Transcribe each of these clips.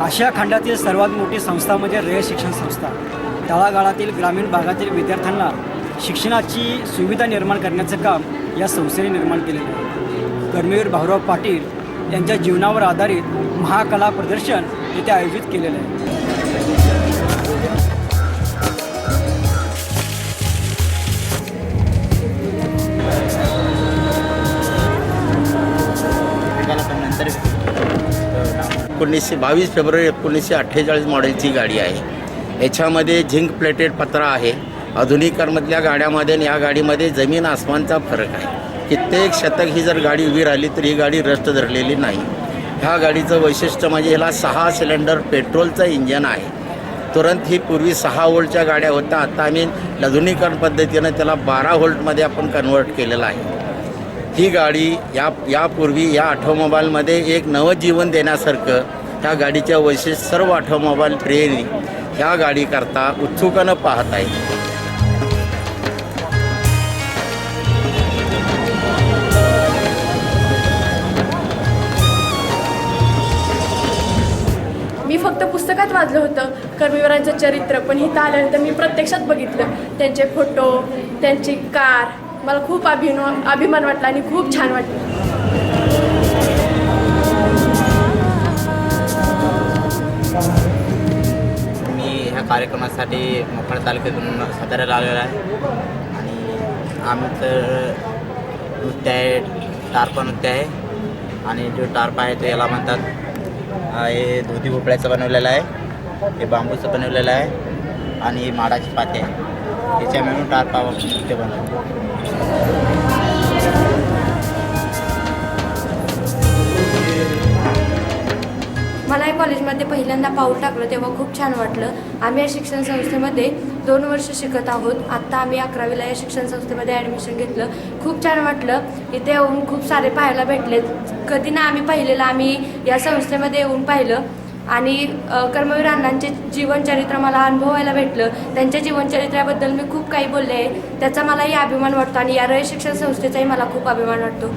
आशिया खंडातील सर्वात मोठी संस्था म्हणजे रेय शिक्षण संस्था. तळागाळातील ग्रामीण भागातील विद्यार्थ्यांना शिक्षणाची सुविधा निर्माण करण्याचं काम या संस्थेने निर्माण केलेलं आहे. कर्मवीर भाऊराव पाटील यांच्या जीवनावर आधारित महाकला प्रदर्शन येथे आयोजित केलेलं आहे. एकोणीसशे बावीस फेब्रुवारी एकोणीसशे अठ्ठेचाळीस मॉडेलची गाडी आहे. याच्यामध्ये झिंक प्लेटेड पत्रा आहे. आधुनिकरमधल्या गाड्यामध्ये आणि या गाडीमध्ये जमीन आसमानचा फरक आहे. कित्येक शतक ही जर गाडी उभी राहिली तर ही गाडी रस्ट धरलेली नाही. ह्या गाडीचं वैशिष्ट्य म्हणजे ह्याला सहा सिलेंडर पेट्रोलचं इंजन आहे. तुरंत ही पूर्वी सहा वोल्टच्या गाड्या होत्या. आता आम्ही आधुनिकरण पद्धतीनं त्याला बारा व्होल्टमध्ये आपण कन्वर्ट केलेलं आहे. ही गाडी या यापूर्वी या ऑटोमोबाईलमध्ये एक नवं जीवन देण्यासारखं ह्या गाडीच्या वैशिष्ट्य सर्व ऑटोमोबाईल प्रेमी ह्या गाडीकरता उत्सुकानं पाहत आहे. मी फक्त पुस्तकात वाचलं होतं कर्मवीरांचं चरित्र पण इथं आल्यानंतर मी प्रत्यक्षात बघितलं. त्यांचे फोटो त्यांची कार मला खूप अभिमान अभिमान वाटला आणि खूप छान वाटलं. मी ह्या कार्यक्रमासाठी मोखाडा तालुक्यातून साताऱ्याला आलेलो आहे. आणि आमचं नृत्य आहे टार्प नृत्य आहे. आणि जो टार्प आहे तो याला म्हणतात हे धोती भोपळ्याचं बनवलेलं आहे. हे बांबूचं बनवलेलं आहे. आणि माडाची पाते. आहे याच्या मिळून टार्पा नृत्य बनवतो मला या कॉलेजमध्ये पहिल्यांदा पाऊल टाकलं तेव्हा खूप छान वाटलं. आम्ही या शिक्षण संस्थेमध्ये दोन वर्ष शिकत आहोत. आत्ता आम्ही अकरावीला या शिक्षण संस्थेमध्ये ॲडमिशन घेतलं. खूप छान वाटलं. इथे येऊन खूप सारे पाहायला भेटले कधी ना आम्ही पाहिलेलं आम्ही या संस्थेमध्ये येऊन पाहिलं. आणि कर्मवीर अण्णांचे जीवनचरित्र मला अनुभवायला भेटलं. त्यांच्या जीवनचरित्राबद्दल मी खूप काही बोलले आहे. त्याचा मलाही अभिमान वाटतो आणि या रय शिक्षण संस्थेचाही मला खूप अभिमान वाटतो.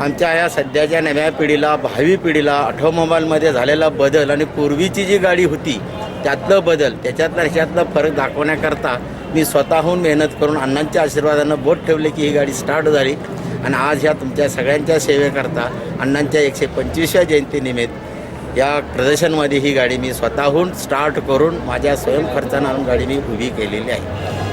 आमच्या या सध्याच्या नव्या पिढीला भावी पिढीला ऑटोमोबाईलमध्ये झालेला बदल आणि पूर्वीची जी गाडी होती त्यातलं बदल त्याच्यातला ह्याच्यातला फरक दाखवण्याकरता मी स्वतःहून मेहनत करून अण्णांच्या आशीर्वादानं बोट ठेवले की ही गाडी स्टार्ट झाली. आणि आज ह्या तुमच्या सगळ्यांच्या सेवेकरता अण्णांच्या एकशे पंचवीसव्या जयंतीनिमित्त या प्रदर्शनमध्ये ही गाडी मी स्वतःहून स्टार्ट करून माझ्या स्वयंखर्चानं आणून गाडी मी उभी केलेली आहे.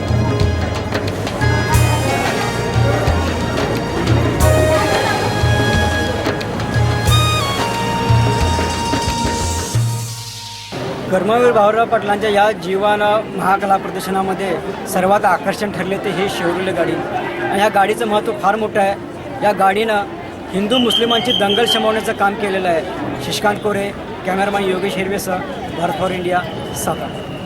कर्मवीर भाऊराव पाटलांच्या या जीवन महाकला प्रदर्शनामध्ये सर्वात आकर्षण ठरले ते हे शेवरुले गाडी. आणि या गाडीचं महत्त्व फार मोठं आहे. या गाडीनं हिंदू मुस्लिमांची दंगल शमवण्याचं काम केलेलं आहे. शशिकांत कोरे कॅमेरामॅन योगेश हिरवेसह भारत फॉर इंडिया सातारा.